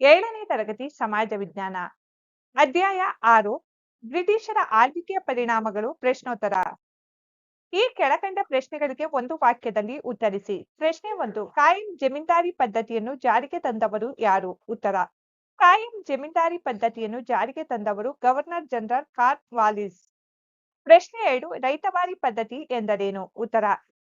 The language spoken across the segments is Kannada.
ಏಳನೇ ತರಗತಿ ಸಮಾಜ ವಿಜ್ಞಾನ. ಅಧ್ಯಾಯ ಆರು, ಬ್ರಿಟಿಷರ ಆಳ್ವಿಕೆಯ ಪರಿಣಾಮಗಳು ಪ್ರಶ್ನೋತ್ತರ. ಈ ಕೆಳಕಂಡ ಪ್ರಶ್ನೆಗಳಿಗೆ ಒಂದು ವಾಕ್ಯದಲ್ಲಿ ಉತ್ತರಿಸಿ. ಪ್ರಶ್ನೆ ಒಂದು, ಕಾಯಂ ಜಮೀನ್ದಾರಿ ಪದ್ಧತಿಯನ್ನು ಜಾರಿಗೆ ತಂದವರು ಯಾರು? ಉತ್ತರ, ಕಾಯಂ ಜಮೀನ್ದಾರಿ ಪದ್ಧತಿಯನ್ನು ಜಾರಿಗೆ ತಂದವರು ಗವರ್ನರ್ ಜನರಲ್ ಕಾರ್ ವಾಲಿಸ್. ಪ್ರಶ್ನೆ ಎರಡು ರೈತವಾರಿ ಪದ್ಧತಿ ಎಂದರೇನು? ಉತ್ತರ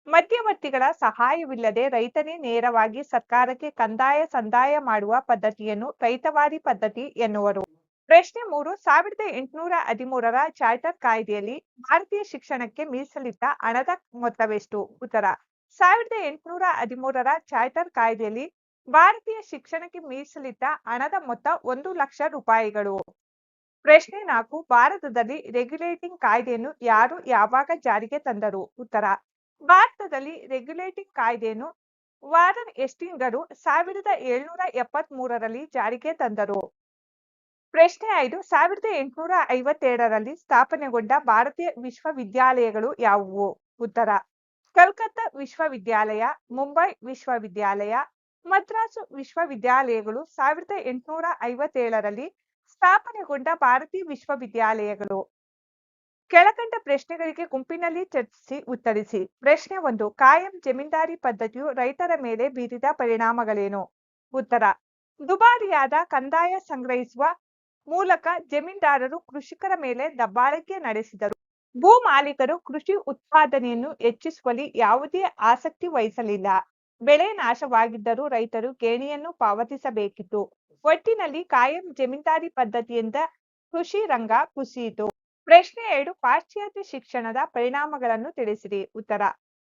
ಮಧ್ಯವರ್ತಿಗಳ ಸಹಾಯವಿಲ್ಲದೆ ರೈತನೇ ನೇರವಾಗಿ ಸರ್ಕಾರಕ್ಕೆ ಕಂದಾಯ ಸಂದಾಯ ಮಾಡುವ ಪದ್ಧತಿಯನ್ನು ರೈತವಾರಿ ಪದ್ಧತಿ ಎನ್ನುವರು. ಪ್ರಶ್ನೆ ಮೂರು, ಸಾವಿರದ ಎಂಟುನೂರ ಹದಿಮೂರರ ಚಾರ್ಟರ್ ಕಾಯ್ದೆಯಲ್ಲಿ ಭಾರತೀಯ ಶಿಕ್ಷಣಕ್ಕೆ ಮೀಸಲಿಟ್ಟ ಹಣದ ಮೊತ್ತವೆಷ್ಟು? ಉತ್ತರ, ಸಾವಿರದ ಎಂಟುನೂರ ಹದಿಮೂರರ ಚಾರ್ಟರ್ ಕಾಯ್ದೆಯಲ್ಲಿ ಭಾರತೀಯ ಶಿಕ್ಷಣಕ್ಕೆ ಮೀಸಲಿಟ್ಟ ಹಣದ ಮೊತ್ತ ಒಂದು ಲಕ್ಷ ರೂಪಾಯಿಗಳು. ಪ್ರಶ್ನೆ ನಾಲ್ಕು, ಭಾರತದಲ್ಲಿ ರೆಗ್ಯುಲೇಟಿಂಗ್ ಕಾಯ್ದೆಯನ್ನು ಯಾರು ಯಾವಾಗ ಜಾರಿಗೆ ತಂದರು? ಉತ್ತರ ಭಾರತದಲ್ಲಿ ರೆಗ್ಯುಲೇಟಿಂಗ್ ಕಾಯ್ದೆಯನ್ನು ವಾರನ್ ಎಸ್ಟಿಂಗರು ಸಾವಿರದ ಏಳ್ನೂರ ಎಪ್ಪತ್ತ್ ಮೂರರಲ್ಲಿ ಜಾರಿಗೆ ತಂದರು. ಪ್ರಶ್ನೆ ಐದು, ಸಾವಿರದ ಎಂಟುನೂರ ಐವತ್ತೇಳರಲ್ಲಿ ಸ್ಥಾಪನೆಗೊಂಡ ಭಾರತೀಯ ವಿಶ್ವವಿದ್ಯಾಲಯಗಳು ಯಾವುವು? ಉತ್ತರ, ಕಲ್ಕತ್ತಾ ವಿಶ್ವವಿದ್ಯಾಲಯ, ಮುಂಬೈ ವಿಶ್ವವಿದ್ಯಾಲಯ, ಮದ್ರಾಸು ವಿಶ್ವವಿದ್ಯಾಲಯಗಳು ಸಾವಿರದ ಎಂಟುನೂರ ಐವತ್ತೇಳರಲ್ಲಿ ಸ್ಥಾಪನೆಗೊಂಡ ಭಾರತೀಯ ವಿಶ್ವವಿದ್ಯಾಲಯಗಳು. ಕೆಳಕಂಡ ಪ್ರಶ್ನೆಗಳಿಗೆ ಗುಂಪಿನಲ್ಲಿ ಚರ್ಚಿಸಿ, ಉತ್ತರಿಸಿ. ಪ್ರಶ್ನೆ ಒಂದು, ಕಾಯಂ ಜಮೀನ್ದಾರಿ ಪದ್ಧತಿಯು ರೈತರ ಮೇಲೆ ಬೀರಿದ ಪರಿಣಾಮಗಳೇನು? ಉತ್ತರ, ದುಬಾರಿಯಾದ ಕಂದಾಯ ಸಂಗ್ರಹಿಸುವ ಮೂಲಕ ಜಮೀನ್ದಾರರು ಕೃಷಿಕರ ಮೇಲೆ ದಬ್ಬಾಳಿಕೆ ನಡೆಸಿದರು. ಭೂ ಮಾಲೀಕರು ಕೃಷಿ ಉತ್ಪಾದನೆಯನ್ನು ಹೆಚ್ಚಿಸುವಲ್ಲಿ ಯಾವುದೇ ಆಸಕ್ತಿ ವಹಿಸಲಿಲ್ಲ. ಬೆಳೆ ನಾಶವಾಗಿದ್ದರೂ ರೈತರು ಗೇಣಿಯನ್ನು ಪಾವತಿಸಬೇಕಿತ್ತು. ಒಟ್ಟಿನಲ್ಲಿ ಕಾಯಂ ಜಮೀನ್ದಾರಿ ಪದ್ಧತಿಯಿಂದ ಕೃಷಿ ರಂಗ ಕುಸಿಯಿತು. ಪ್ರಶ್ನೆ ಎರಡು, ಪಾಶ್ಚಾತ್ಯ ಶಿಕ್ಷಣದ ಪರಿಣಾಮಗಳನ್ನು ತಿಳಿಸಿರಿ. ಉತ್ತರ,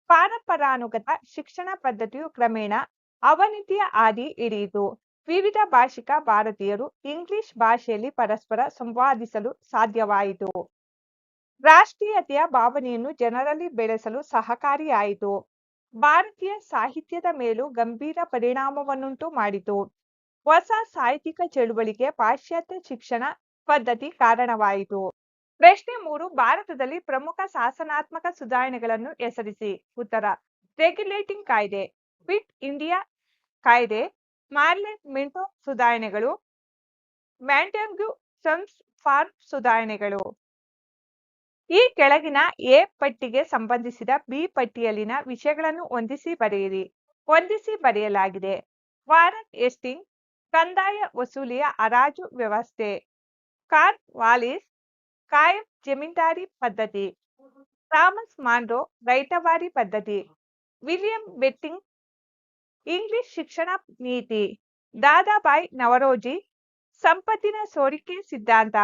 ಪಾರಂಪರಾನುಗತ ಶಿಕ್ಷಣ ಪದ್ಧತಿಯು ಕ್ರಮೇಣ ಅವನತಿಯ ಹಾದಿ ಹಿಡಿಯಿತು. ವಿವಿಧ ಭಾಷಿಕ ಭಾರತೀಯರು ಇಂಗ್ಲಿಷ್ ಭಾಷೆಯಲ್ಲಿ ಪರಸ್ಪರ ಸಂವಾದಿಸಲು ಸಾಧ್ಯವಾಯಿತು. ರಾಷ್ಟ್ರೀಯತೆಯ ಭಾವನೆಯನ್ನು ಜನರಲ್ಲಿ ಬೆಳೆಸಲು ಸಹಕಾರಿಯಾಯಿತು. ಭಾರತೀಯ ಸಾಹಿತ್ಯದ ಮೇಲೂ ಗಂಭೀರ ಪರಿಣಾಮವನ್ನುಂಟು ಮಾಡಿತು. ಹೊಸ ಸಾಹಿತ್ಯಿಕ ಚಳುವಳಿಗೆ ಪಾಶ್ಚಾತ್ಯ ಶಿಕ್ಷಣ ಪದ್ಧತಿ ಕಾರಣವಾಯಿತು. ಪ್ರಶ್ನೆ ಮೂರು, ಭಾರತದಲ್ಲಿ ಪ್ರಮುಖ ಶಾಸನಾತ್ಮಕ ಸುಧಾರಣೆಗಳನ್ನು ಹೆಸರಿಸಿ. ಉತ್ತರ ರೆಗ್ಯುಲೇಟಿಂಗ್ ಕಾಯ್ದೆ ಕ್ವಿಟ್ ಇಂಡಿಯಾ ಕಾಯ್ದೆ ಮಾರ್ಲೆಟ್ ಮಿಂಟೋ ಸುಧಾರಣೆಗಳು ಮ್ಯಾಂಟ್ಯಾಂಗ್ಯೂ ಸನ್ಸ್ ಫಾರ್ಮ್ ಸುಧಾರಣೆಗಳು. ಈ ಕೆಳಗಿನ ಎ ಪಟ್ಟಿಗೆ ಸಂಬಂಧಿಸಿದ ಬಿ ಪಟ್ಟಿಯಲ್ಲಿನ ವಿಷಯಗಳನ್ನು ಹೊಂದಿಸಿ ಬರೆಯಿರಿ. ಹೊಂದಿಸಿ ಬರೆಯಲಾಗಿದೆ. ವಾರನ್ ಎಸ್ಟಿಂಗ್, ಕಂದಾಯ ವಸೂಲಿಯ ಹರಾಜು ವ್ಯವಸ್ಥೆ. ಕಾರ್ ವಾಲಿಸ್ ಕಾಯಂ ಜಮೀನ್ದಾರಿ ಪದ್ಧತಿ ಥಾಮಸ್ ಮಾನ್ರೋ ರೈತವಾರಿ ಪದ್ಧತಿ ವಿಲಿಯಂ ಬೆಟ್ಟಿಂಗ್ ಇಂಗ್ಲಿಷ್ ಶಿಕ್ಷಣ ನೀತಿ ದಾದಾಬಾಯ್ ನವರೋಜಿ ಸಂಪತ್ತಿನ ಸೋರಿಕೆ ಸಿದ್ಧಾಂತ